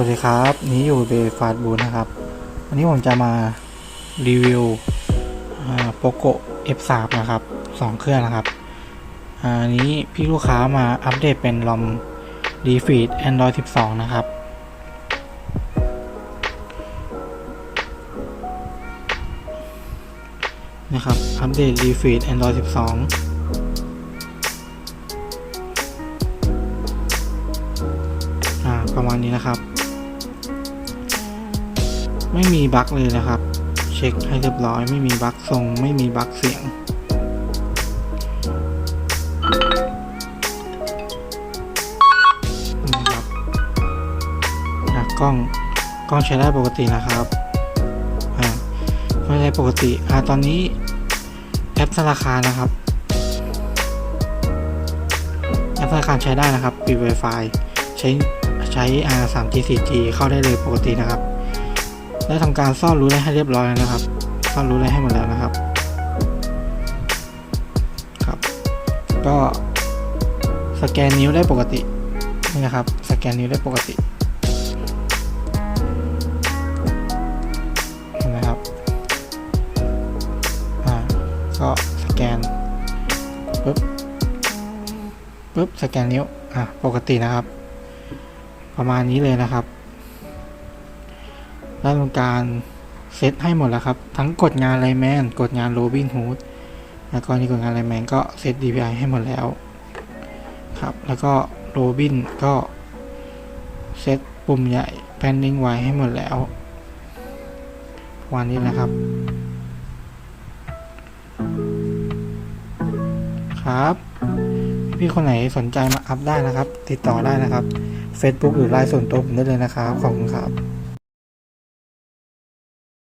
วัสดีครับ นี้อยู่เดฟาดบูนะครับ วันนี้ผมจะมารีวิวโปโก F3 นะครับสองเครื่องนะครับอันนี้พี่ลูกค้ามาอัปเดตเป็นลอมดีฟีด Android 12นะครับ นะครับ อัปเดตรีฟีด Android 12อ่าประมาณนี้นะครับ ไม่มีบั๊กเลยนะครับ เช็คให้เรียบร้อย ไม่มีบั๊กทรง ไม่มีบั๊กเสียงนี่ครับอะกล้องกล้องใช้ได้ปกตินะครับอ่าไม่ได้ปกติอ่าตอนนี้แอปธนาคารนะครับแอปธนาคารใช้ได้นะครับปิด Wi-Fi ใช้ใช้ R 3 G 4 G เข้าได้เลยปกตินะครับ ได้ทำการซ่อนรู้ได้ให้เรียบร้อยแล้วนะครับ ซ่อนรู้ได้ให้หมดแล้วนะครับ ครับ ก็สแกนนิ้วได้ปกตินี่นะครับ สแกนนิ้วได้ปกติเห็นไหมครับ อ่า ก็สแกนปึ๊บปึ๊บ สแกนนิ้ว อะ ปกตินะครับ ประมาณนี้เลยนะครับ ได้ทำการเซตให้หมดแล้วครับ ทั้งกดงานไลแมนกดงานโรบินฮูดแล้วก็นี่กดงานไลแมนก็เซต DPI ให้หมดแล้วครับ แล้วก็โรบินก็เซตปุ่มใหญ่แพนนิ่งไว้ให้หมดแล้ว วันนี้นะครับ ครับ พี่คนไหนสนใจมาอัพได้นะครับ ติดต่อได้นะครับ Facebook หรือไลน์ส่วนตัวผมได้เลยนะครับ ขอบคุณครับ